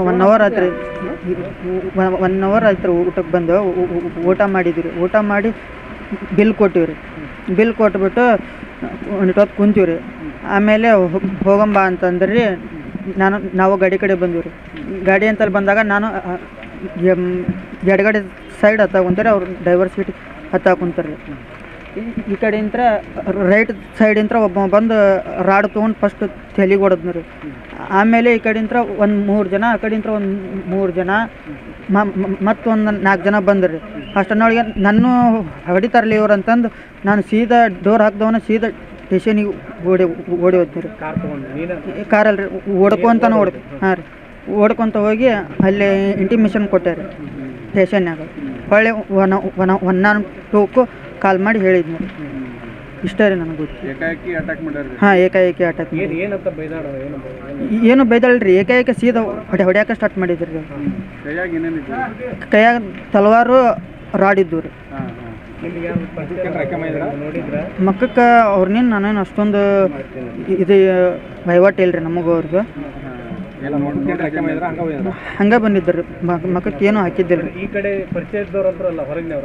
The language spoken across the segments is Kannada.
ಒನ್ ಅವರ್ ಆಯ್ತು ಒನ್ ಅವರ್ ಆಯ್ತು ಊಟಕ್ಕೆ ಬಂದು. ಊಟ ಮಾಡಿದ್ವಿ ಊಟ ಮಾಡಿ ಬಿಲ್ ಕೊಟ್ಟಿವಿ ರೀ. ಬಿಲ್ ಕೊಟ್ಬಿಟ್ಟು ಹೊತ್ತು ಕುಂತೀವಿ ರೀ. ಆಮೇಲೆ ಹೋಗಂಬ ಅಂತಂದ್ರೆ ನಾನು, ನಾವು ಗಾಡಿ ಕಡೆ ಬಂದೀವಿ ರೀ. ಗಾಡಿ ಅಂತಲ್ಲಿ ಬಂದಾಗ ನಾನು ಎಡಗಡೆ ಸೈಡ್ ಹತ್ತ ಕುಂತಾರೆ, ಅವ್ರು ಡ್ರೈವರ್ ಸೀಟ್ ಹತ್ತ ಕುಂತಾರೆ. ರೀ ಈ ಕಡೆಯಿಂದ ರೈಟ್ ಸೈಡಿಂತ್ರ ಒಬ್ಬ ಬಂದು ರಾಡ್ ತೊಗೊಂಡು ಫಸ್ಟ್ ತಲೆಗೆ ಹೊಡೆದ್ನು ರೀ. ಆಮೇಲೆ ಈ ಕಡೆಯಿಂದ ಒಂದು ಮೂರು ಜನ ಆ ಕಡೆಯಿಂದ ಒಂದು ಮೂರು ಜನ ಮತ್ತೊಂದು ನಾಲ್ಕು ಜನ ಬಂದ್ರಿ ಅಷ್ಟನ್ನೊಳಗೆ ನನ್ನ ಹೊಡಿತಾರಲಿ ಇವ್ರು ಅಂತಂದು ನಾನು ಸೀದಾ ಡೋರ್ ಹಾಕ್ದವನ ಸೀದಾ ಸ್ಟೇಷನಿಗೆ ಓಡಿ ಓಡಿ ಹೋದ್ನಿ ರೀ. ಕಾರ್ ಅಲ್ರಿ ಕಾರಲ್ಲಿ ಓಡ್ಕೊಂತಾನೆ ಓಡ್ ಹಾಂ ರೀ. ಓಡ್ಕೊಂತ ಹೋಗಿ ಅಲ್ಲಿ ಇಂಟಿಮೇಷನ್ ಕೊಟ್ಟೆ ರೀ ಸ್ಟೇಷನ್ಯಾಗ ಹೊಳ್ಳಿ ಒನ್ ಒನ್ ಒನ್ ನಾನ್ ಟೂಕು ಕಾಲ್ ಮಾಡಿ ಹೇಳಿದ್ನ ಇಷ್ಟ ರೀ ನನಗೆ ಗೊತ್ತು. ಏಕಾಏಕಿ ಅಟ್ಯಾಕ್ ಮಾಡ್ಯಾರ ಹಾಂ ಏಕಾಏಕಿ ಅಟ್ಯಾಕ್ ಏನು ಏನಂತ ಬೈದಾಡ ಏನು ಏನು ಬೈದಲ್ರಿ ಏಕಾಏಕಿ ಸೀದಾ ಹೊಡೆ ಹೊಡ್ಯಾಕ ಸ್ಟಾರ್ಟ್ ಮಾಡಿದ್ರಿ ಕೈಯಾಗ ಏನೇನಿತ್ತು ಕೈಯಾಗ ತಲವಾರು ರಾಡಿದ್ದು ರೀ. ಮಕ್ಕಕ್ಕೆ ಅವ್ರನ್ನೇನು ನಾನೇನು ಅಷ್ಟೊಂದು ಇದು ವಹಿವಾಟು ಇಲ್ಲ ರೀ ನಮಗೆ ಅವ್ರಿಗೆ ಹಂಗ ಬಂದಿದ್ದರು. ರೀ ಮಕ್ಕಕ್ಕೆ ಏನೂ ಹಾಕಿದ್ದಿಲ್ಲ. ರೀ ಈ ಕಡೆ ಹೊರಗಿನವ್ರ?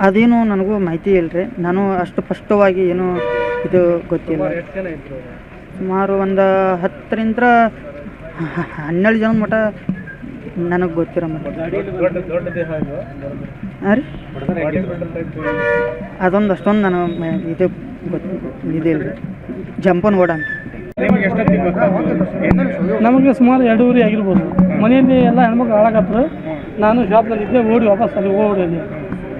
ಅದೇನು ನನಗೂ ಮಾಹಿತಿ ಇಲ್ಲ ರೀ ನಾನು ಅಷ್ಟು ಸ್ಪಷ್ಟವಾಗಿ ಏನು ಇದು ಗೊತ್ತಿಲ್ಲ. ಸುಮಾರು ಒಂದು ಹತ್ತರಿಂದ ಹನ್ನೆರಡು ಜನ ಮಟ ನನಗೆ ಗೊತ್ತಿರೋ ಹಾಂ ರೀ? ಅದೊಂದು ಅಷ್ಟೊಂದು ನಾನು ಮ- ಇದು ಗೊತ್ತಿಲ್ಲ ಇದಿಲ್ಲ ರೀ ಜಂಪನ್ ಓಡ ಅಂತ ನಿಮಗೆ ಸುಮಾರು ಎರಡೂವರೆ ಆಗಿರ್ಬೋದು. ಮನೆಯಲ್ಲಿ ಎಲ್ಲ ಹೆಣ್ಮಕ್ಳು ಹಾಳಾಗತ್ತರು. ನಾನು ಶಾಪ್ನಲ್ಲಿ ಇದ್ದೆ ಓಡಿ ವಾಪಸ್ ಅಲ್ಲಿ ಓಡಿ ಅಲ್ಲಿ.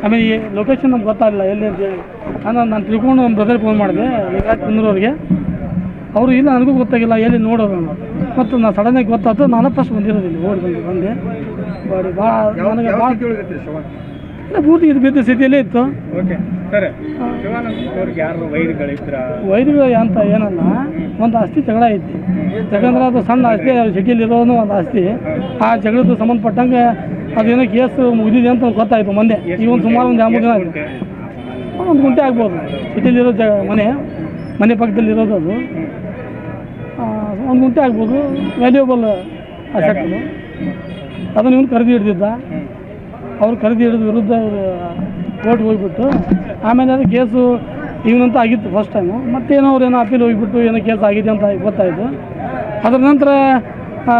ಆಮೇಲೆ ಈ ಲೊಕೇಶನ್ ನಮ್ಗೆ ಗೊತ್ತಾಗಲಿಲ್ಲ ಎಲ್ಲಿ ಅಂತ ಹೇಳಿ. ನಾನು ನಾನು ತಿಳ್ಕೊಂಡು ನಮ್ಮ ಬ್ರದರ್ ಫೋನ್ ಮಾಡಿದೆ ಈಗ ಕುಂದ್ರವ್ರಿಗೆ ಅವರು ಇಲ್ಲ ನನಗೂ ಗೊತ್ತಾಗಿಲ್ಲ ಎಲ್ಲಿ ನೋಡೋದು ಅಂತ. ಮತ್ತು ನಾನು ಸಡನ್ನಾಗಿ ಗೊತ್ತಾಯ್ತು ನಾನು ಫಸ್ಟ್ ಬಂದಿರೋದಿಲ್ಲ ಓಡಿ ಬಂದು ಬಂದೆ. ಬಾಡಿ ಭಾಳ ನನಗೆ ಭಾಳ ಇಲ್ಲ ಪೂರ್ತಿ ಇದು ಬಿದ್ದ ಸ್ಥಿತಿಯಲ್ಲೇ ಇತ್ತು. ಓಕೆ ಸರ್ ಶಿವಾನಂದ ಅವ್ರಿಗೆ ಯಾರು ವೈದ್ಯಗಳಿದ್ರ ವೈದ್ಯರು ಅಂತ ಏನಲ್ಲ ಒಂದು ಆಸ್ತಿ ಜಗಳ ಐತಿ. ಯಾಕಂದ್ರೆ ಅದು ಸಣ್ಣ ಆಸ್ತಿ ಸಿಟಿಲಿರೋನು ಒಂದು ಆಸ್ತಿ. ಆ ಜಗಳದ್ದು ಸಂಬಂಧಪಟ್ಟಂಗೆ ಅದೇನೋ ಕೇಸ್ ಮುಗಿದಿದೆ ಅಂತ ಗೊತ್ತಾಯ್ತು ಮಂದೆ ಈ ಒಂದು ಸುಮಾರು ಒಂದು ಮೂರು ದಿನ ಆಗಿದೆ. ಒಂದು ಗುಂಟೆ ಆಗ್ಬೋದು. ಸಿಟಿಲಿರೋ ಜ ಮನೆ ಮನೆ ಪಕ್ಕದಲ್ಲಿರೋದು ಅದು. ಒಂದು ಗುಂಟೆ ಆಗ್ಬೋದು. ವ್ಯಾಲ್ಯೂಬಲ್ ಅಸೆಟ್ ಅದನ್ನು ಇವನು ಖರೀದಿ ಹಿಡ್ದಿದ್ದ. ಅವ್ರು ಖರೀದಿ ಹಿಡಿದ ವಿರುದ್ಧ ಅವರು ಕೋರ್ಟ್ಗೆ ಹೋಗ್ಬಿಟ್ಟು ಆಮೇಲೆ ಅದು ಕೇಸು ಇವನಂತ ಆಗಿತ್ತು ಫಸ್ಟ್ ಟೈಮು ಮತ್ತೇನೋ ಅವ್ರೇನೋ ಅಪೀಲ್ ಹೋಗಿಬಿಟ್ಟು ಏನೋ ಕೇಸ್ ಆಗಿದೆ ಅಂತ ಗೊತ್ತಾಯಿತು. ಅದರ ನಂತರ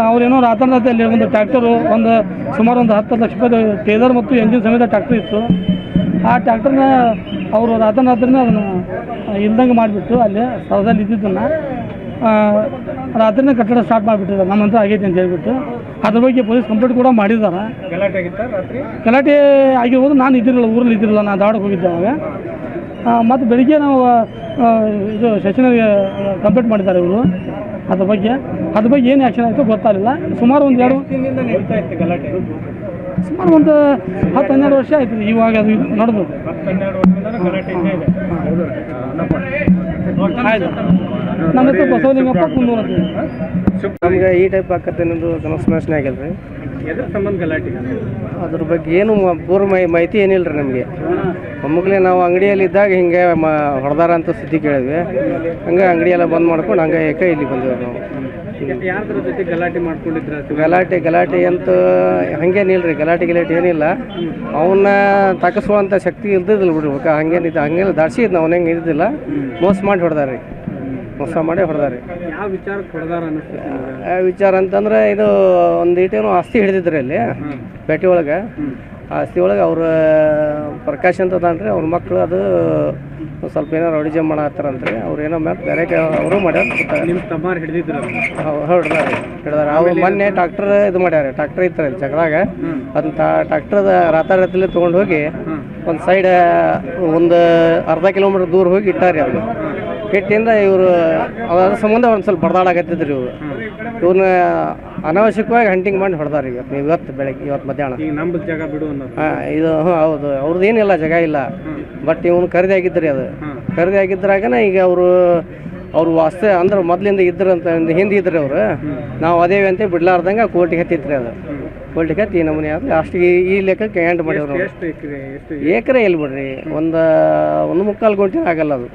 ಅವರೇನೋ ರಾತ್ರಿ ಒಂದು ಟ್ಯಾಕ್ಟರು ಒಂದು ಸುಮಾರು ಒಂದು ಹತ್ತು ಲಕ್ಷ ರೂಪಾಯಿ ಟೇಲರ್ ಮತ್ತು ಎಂಜಿನ್ ಸಮೇತ ಟ್ಯಾಕ್ಟರ್ ಇತ್ತು. ಆ ಟ್ಯಾಕ್ಟ್ರನ್ನ ಅವರು ರಾತ್ರಿ ರಾತ್ರಿನೇ ಅದನ್ನು ಇಲ್ದಂಗೆ ಮಾಡಿಬಿಟ್ಟು ಅಲ್ಲಿ ಸ್ಥಳದಲ್ಲಿ ಇದ್ದಿದ್ದನ್ನು ರಾತ್ರಿನೇ ಕಟ್ಟಡ ಸ್ಟಾರ್ಟ್ ಮಾಡಿಬಿಟ್ಟಿದ್ದಾರೆ ನಮ್ಮ ಹತ್ರ ಆಗೈತೆ ಅಂತ ಹೇಳ್ಬಿಟ್ಟು. ಅದ್ರ ಬಗ್ಗೆ ಪೊಲೀಸ್ ಕಂಪ್ಲೇಂಟ್ ಕೂಡ ಮಾಡಿದ್ದಾರೆ. ಗಲಾಟೆ ಆಗಿತ್ತು ರಾತ್ರಿ? ಗಲಾಟೆ ಆಗಿರ್ಬೋದು ನಾನು ಇದ್ದಿರಲಿಲ್ಲ ಊರಲ್ಲಿ ಇದ್ದಿರಲಿಲ್ಲ ನಾನು ಧಾರವಾಡಕ್ಕೆ ಹೋಗಿದ್ದೆ ಅವಾಗ. ಮತ್ತು ಬೆಳಿಗ್ಗೆ ನಾವು ಇದು ಸೆಷನ್ಗೆ ಕಂಪ್ಲೇಂಟ್ ಮಾಡಿದ್ದಾರೆ ಇವರು. ಅದ್ರ ಬಗ್ಗೆ ಅದ್ರ ಬಗ್ಗೆ ಏನು ಆ್ಯಕ್ಷನ್ ಆಯಿತು ಗೊತ್ತಾಗಲಿಲ್ಲ. ಸುಮಾರು ಒಂದು ಎರಡು ಸುಮಾರು ಒಂದು ಹತ್ತು ಹನ್ನೆರಡು ವರ್ಷ ಆಯ್ತು ಇವಾಗ ಅದು ನಡೆದು. ಆಯ್ತು. ನಮ್ಮ ಹೆಸರು ಬಸವಲಿಂಗಪ್ಪ ಕುಂದೂರು ಅಂತ ಹೇಳಿ. ನಮ್ಗೆ ಈ ಟೈಪ್ ಆಕತ್ತೆ ಅನ್ನೋದು ಸಮಸ್ಯೆ ಆಗಿಲ್ಲ ರೀ. ಸಂಬಂಧ ಗಲಾಟೆ? ಅದ್ರ ಬಗ್ಗೆ ಏನು ಮ- ಪೂರ್ವ ಮೈ ಮಾಹಿತಿ ಏನಿಲ್ಲ ರೀ ನಮಗೆ. ಒಮ್ಮಗಲೇ ನಾವು ಅಂಗಡಿಯಲ್ಲಿ ಇದ್ದಾಗ ಹಿಂಗೆ ಮ ಹೊಡೆದಾರ ಅಂತ ಸುದ್ದಿ ಕೇಳಿದ್ವಿ. ಹಂಗೆ ಅಂಗಡಿಯೆಲ್ಲ ಎಲ್ಲ ಬಂದ್ ಮಾಡ್ಕೊಂಡು ಹಂಗೆ ಏಕೆ ಇಲ್ಲಿ ಬಂದಿವಿ ನಾವು. ಯಾರ್ದ್ರ ಜೊತೆ ಗಲಾಟೆ ಮಾಡ್ಕೊಂಡಿದ್ರ ಗಲಾಟೆ ಗಲಾಟೆ ಅಂತ ಹಂಗೇನಿಲ್ಲ ರೀ ಗಲಾಟೆ ಗಿಲಾಟೆ ಏನಿಲ್ಲ. ಅವನ್ನ ತಕಸುವಂಥ ಶಕ್ತಿ ಇಲ್ದಿದ್ದಿಲ್ಲ ಬಿಡ್ಬೇಕು ಹಂಗೇನಿದ್ದು ಹಂಗೆಲ್ಲ ದಾಡ್ಸಿದ್ನ ನಾವು ಹೆಂಗೆ ಇದ್ದಿಲ್ಲ ಮೋಸ ಮಾಡಿ ಹೊಡೆದಾರ ರೀ. ಮೋಸ ಮಾಡಿ ಹೊಡೆದಾರೆ ಯಾವ ವಿಚಾರ ಹೊಡೆದಾರ ವಿಚಾರ ಅಂತಂದ್ರೆ ಇದು ಒಂದು ಈಟೇನು ಆಸ್ತಿ ಹಿಡಿದಿದ್ರಿ ಅಲ್ಲಿ ಪೇಟೆ ಒಳಗೆ. ಆಸ್ತಿ ಒಳಗೆ ಅವ್ರ ಪ್ರಕಾಶ್ ಅಂತ ಅದಾನ್ರಿ ಅವ್ರ ಮಕ್ಕಳು ಅದು ಸ್ವಲ್ಪ ಏನೋ ರೌಡಿಜಮ್ ಮಾಡತ್ತಾರಂತ್ರಿ ಅವ್ರು ಏನೋ ಮ್ಯಾಪ್ ಬೇರೆ ಅವರು ಮಾಡ್ಯಾರ. ನಿಮ್ಮ ತಮ್ಮಾರ್ ಹಿಡಿದಿದ್ರ ಹೊಡ್ದಾರ ಹಿಡ್ದಾರ. ಅವ್ರು ಮೊನ್ನೆ ಟ್ರಾಕ್ಟರ್ ಇದು ಮಾಡ್ಯಾರ ಟ್ರಾಕ್ಟರ್ ಇತ್ತು ಅಲ್ಲಿ ಜಗದಾಗ ಅದನ್ನ ಟ್ರಾಕ್ಟರ್ದ ರಾತಾರತಿಲಿ ತೊಗೊಂಡು ಹೋಗಿ ಒಂದು ಸೈಡ್ ಒಂದು ಅರ್ಧ ಕಿಲೋಮೀಟರ್ ದೂರ ಹೋಗಿ ಇಟ್ಟಾರಿ ಅದು ಇಟ್ಟಿಂದ ಇವರು ಅದ್ರ ಸಂಬಂಧ ಒಂದು ಸ್ವಲ್ಪ ಬಡದಾಡಾಗತ್ತಿದ್ರಿ ಇವರು. ಇವ್ರನ್ನ ಅನಾವಶ್ಯಕವಾಗಿ ಹಂಟಿಂಗ್ ಮಾಡಿ ಹೊಡೆದಾರ ಇವತ್ತು ಇವತ್ತು ಬೆಳಗ್ಗೆ ಇವತ್ತು ಮಧ್ಯಾಹ್ನ. ಈಗ ಜಾಗ ಬಿಡು ಅನ್ನೋದು. ಹಾ, ಇದು ಹ್ಞೂ ಹೌದು. ಅವ್ರದ್ದು ಏನಿಲ್ಲ ಜಾಗ ಇಲ್ಲ. ಬಟ್ ಇವನು ಖರೀದಿ ಆಗಿದ್ರಿ ಅದು. ಖರೀದಿ ಆಗಿದ್ರಾಗನ ಈಗ ಅವರು ಅವ್ರು ವಾಸ್ತೆ ಅಂದ್ರೆ ಮೊದಲಿಂದ ಇದ್ರಂತ ಹಿಂದೆ ಇದ್ರಿ ಅವರು. ನಾವು ಅದೇವಿ ಅಂತ ಬಿಡ್ಲಾರ್ದಂಗೆ ಕೋರ್ಟಿಗೆ ಹತ್ತಿತ್ರಿ ಅದು. ಕೋರ್ಟಿಗೆ ಹತ್ತಿ ಈ ನಮೂನೆ ಆದ್ರೆ ಅಷ್ಟು ಈ ಲೆಕ್ಕಕ್ಕೆ ಎಂಡ್ ಮಾಡಿದ್ರು ಏಕರೆ ಎಲ್ಲಿ ಬಿಡ್ರಿ? ಒಂದು ಒಂದು ಮುಕ್ಕಾಲು ಗುಂಟಿನ ಆಗಲ್ಲ ಅದು.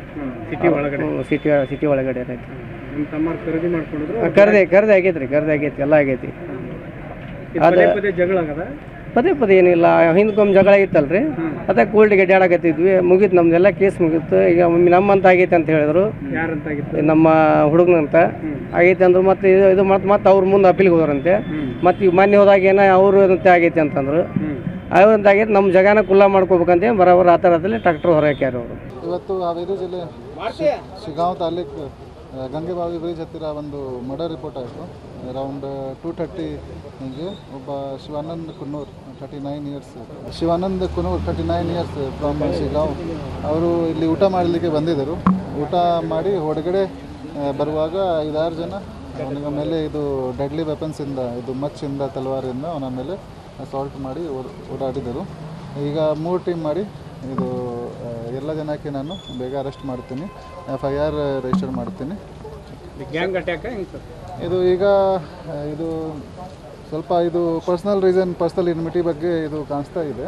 ಸಿಟಿ ಒಳಗಡೆ. ಸಿಟಿ ಸಿಟಿ ಒಳಗಡೆ ಏನೈತಿ ನಿಮ್ಮ ಖರೀದಿ ಮಾಡ್ಕೊಂಡಿದ್ರು? ಖರೀದಿ ಖರೀದಿ ಆಗೈತಿ ರೀ ಖರೀದಿ ಆಗೈತಿ ಎಲ್ಲ ಆಗೈತಿ. ಇದು ಪದೇ ಪದೇ ಜಗಳ ಆಗದ? ಪದೇ ಪದೇ ಏನಿಲ್ಲ ಹಿಂದ್ಕೊಮ್ಮೆ ಜಗಳ ಇತ್ತಲ್ರಿ ಅದೇ ಕೋಲ್ಡ್ ಅಡ್ಡಾಡಕತ್ತಿದ್ವಿ ಮುಗೀತು ನಮ್ದೆಲ್ಲ ಕೇಸ್ ಮುಗೀತು. ಈಗ ಒಮ್ಮೆ ನಮ್ಮಂತ ಆಗೈತೆ ಅಂತ ಹೇಳಿದ್ರು. ನಮ್ಮ ಹುಡುಗನಂತ. ಆಗೈತೆ ಅಂದ್ರು ಮತ್ತೆ ಇದು ಇದು ಮತ್ತೆ ಮತ್ತೆ ಅವ್ರ ಮುಂದೆ ಅಪೀಲ್ಗೆ ಹೋದ್ರಂತೆ. ಮತ್ತೆ ಈಗ ಮೊನ್ನೆ ಹೋದಾಗ ಏನೋ ಅವರು ಅಂತ ಆಗೈತೆ ಅಂತಂದ್ರು. ಅವ್ರಂತ ಆಗೈತೆ ನಮ್ಮ ಜಗನ ಕುಲ್ಲ ಮಾಡ್ಕೋಬೇಕಂತ ಬರೋಬರ ಆ ಥರದಲ್ಲಿ ಟ್ರಾಕ್ಟರ್ ಹೊರಹಾಕ್ಯಾರ ಅವರು. ಇವತ್ತು ಹಾವೇರಿ ಜಿಲ್ಲೆ ಶಿ- ಶಿಗಾಂವ್ ತಾಲೂಕ್ ಗಂಗೆಬಾವಿ ಬ್ರಿಡ್ಜ್ ಹತ್ತಿರ ಒಂದು ಮರ್ಡರ್ ರಿಪೋರ್ಟ್ ಆಯಿತು. ಅರೌಂಡ್ ಟೂ ಥರ್ಟಿ ಹಿಂಗೆ ಒಬ್ಬ Shivanand Kunnur thirty nine years Shivanand Kunnur thirty nine years from Shiggaon ಅವರು ಇಲ್ಲಿ ಊಟ ಮಾಡಲಿಕ್ಕೆ ಬಂದಿದ್ದರು. ಊಟ ಮಾಡಿ ಹೊರಗಡೆ ಬರುವಾಗ ಐದಾರು ಜನ, ಅವನಿಗೆ ಮೇಲೆ ಇದು ಡೆಡ್ಲಿ ವೆಪನ್ಸಿಂದ ಇದು ಮಚ್ಚಿಂದ ತಲವಾರಿಂದ ಅವನ ಮೇಲೆ ಅಸಾಲ್ಟ್ ಮಾಡಿ ಓಡ್- ಓಡಾಡಿದರು. ಈಗ ಮೂರು ಟೀಮ್ ಮಾಡಿ ಇದು ಎಲ್ಲ ಜನಕ್ಕೆ ನಾನು ಬೇಗ ಅರೆಸ್ಟ್ ಮಾಡ್ತೀನಿ. ಎಫ್ ಐ ಆರ್ ರಿಜಿಸ್ಟರ್ ಮಾಡ್ತೀನಿ. ಗ್ಯಾಂಗ್ ಅಟ್ಯಾಕ್ ಹೆಂಗ್ ಇದು ಈಗ ಇದು ಸ್ವಲ್ಪ ಇದು ಪರ್ಸ್ನಲ್ ರೀಸನ್ ಪರ್ಸ್ನಲ್ ಇನ್ಮಿಟಿ ಬಗ್ಗೆ ಇದು ಕಾಣಿಸ್ತಾ ಇದೆ.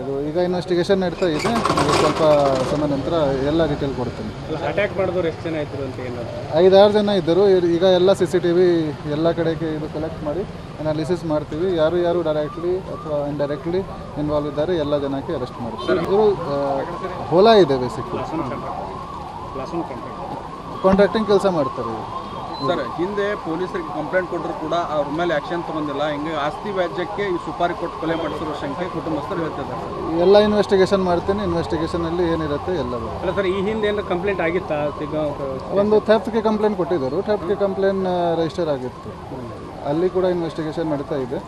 ಇದು ಈಗ ಇನ್ವೆಸ್ಟಿಗೇಷನ್ ನಡೀತಾ ಇದೆ. ಇದು ಸ್ವಲ್ಪ ಸಮಯ ನಂತರ ಎಲ್ಲ ಡೀಟೇಲ್ ಕೊಡ್ತೀನಿ. ಅಟ್ಯಾಕ್ ಮಾಡಿದವರು ಎಷ್ಟು ಜನ ಇದ್ರು ಅಂತ ಏನಾದ್ರು? ಐದಾರು ಜನ ಇದ್ದರು. ಈಗ ಎಲ್ಲ ಸಿ ಸಿ ಟಿ ವಿ ಎಲ್ಲ ಕಡೆಗೆ ಇದು ಕಲೆಕ್ಟ್ ಮಾಡಿ ಅನಾಲಿಸಿಸ್ ಮಾಡ್ತೀವಿ. ಯಾರು ಯಾರು ಡೈರೆಕ್ಟ್ಲಿ ಅಥವಾ ಇಂಡೈರೆಕ್ಟ್ಲಿ ಇನ್ವಾಲ್ವ್ ಇದ್ದಾರೆ ಎಲ್ಲ ಜನಕ್ಕೆ ಅರೆಸ್ಟ್ ಮಾಡ್ತೀವಿ. ಇದು ಹೋಲಾ ಇದೆ ಬೇಸಿಕ್ಲಿ ಕಾಂಟ್ಯಾಕ್ಟ್ ಕಾಂಟ್ರಾಕ್ಟಿಂಗ್ ಕೆಲಸ ಮಾಡ್ತಾರೆ ಸರ್ ಹಿಂದೆ ಪೊಲೀಸರಿಗೆ ಕಂಪ್ಲೇಂಟ್ ಕೊಟ್ಟರು ಕೂಡ ಅವ್ರ ಮೇಲೆ ಆಕ್ಷನ್ ತಗೊಂಡಿಲ್ಲ. ಹಿಂಗೆ ಆಸ್ತಿ ವ್ಯಾಜ್ಯಕ್ಕೆ ಈ ಸುಪಾರಿ ಕೊಟ್ಟು ಕೊಲೆ ಮಾಡಿಸಿರೋ ಶಂಕೆ ಕುಟುಂಬಸ್ಥರು ಹೇಳ್ತಿದ್ದಾರೆ ಸರ್. ಎಲ್ಲ ಇನ್ವೆಸ್ಟಿಗೇಷನ್ ಮಾಡ್ತೀನಿ. ಇನ್ವೆಸ್ಟಿಗೇಷನಲ್ಲಿ ಏನಿರುತ್ತೆ ಎಲ್ಲ ಅಲ್ಲ ಸರ್ ಈ ಹಿಂದೆ ಏನು ಕಂಪ್ಲೇಂಟ್ ಆಗಿತ್ತಾ? ಒಂದು ಥೆಫ್ಟ್ಗೆ ಕಂಪ್ಲೇಂಟ್ ಕೊಟ್ಟಿದ್ದರು. ಥೆಫ್ಟ್ಗೆ ಕಂಪ್ಲೇಂಟ್ ರಿಜಿಸ್ಟರ್ ಆಗಿತ್ತು. ಅಲ್ಲಿ ಕೂಡ ಇನ್ವೆಸ್ಟಿಗೇಷನ್ ನಡೀತಾ ಇದೆ.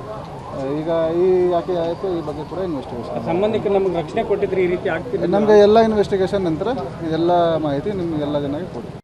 ಈಗ ಈ ಯಾಕೆ ಆಯಿತು? ಈ ಬಗ್ಗೆ ಕೂಡ ಇನ್ವೆಸ್ಟಿಗೇಷನ್ ಸಂಬಂಧಕ್ಕೆ ನಮ್ಗೆ ರಕ್ಷಣೆ ಕೊಟ್ಟಿದ್ರೆ ಈ ರೀತಿ ಆಗ್ತಿದೆ ನಮಗೆ ಎಲ್ಲ ಇನ್ವೆಸ್ಟಿಗೇಷನ್ ನಂತರ ಎಲ್ಲ ಮಾಹಿತಿ ನಿಮ್ಗೆ ಎಲ್ಲ ಜನಕ್ಕೆ ಕೊಡ್ತೀವಿ.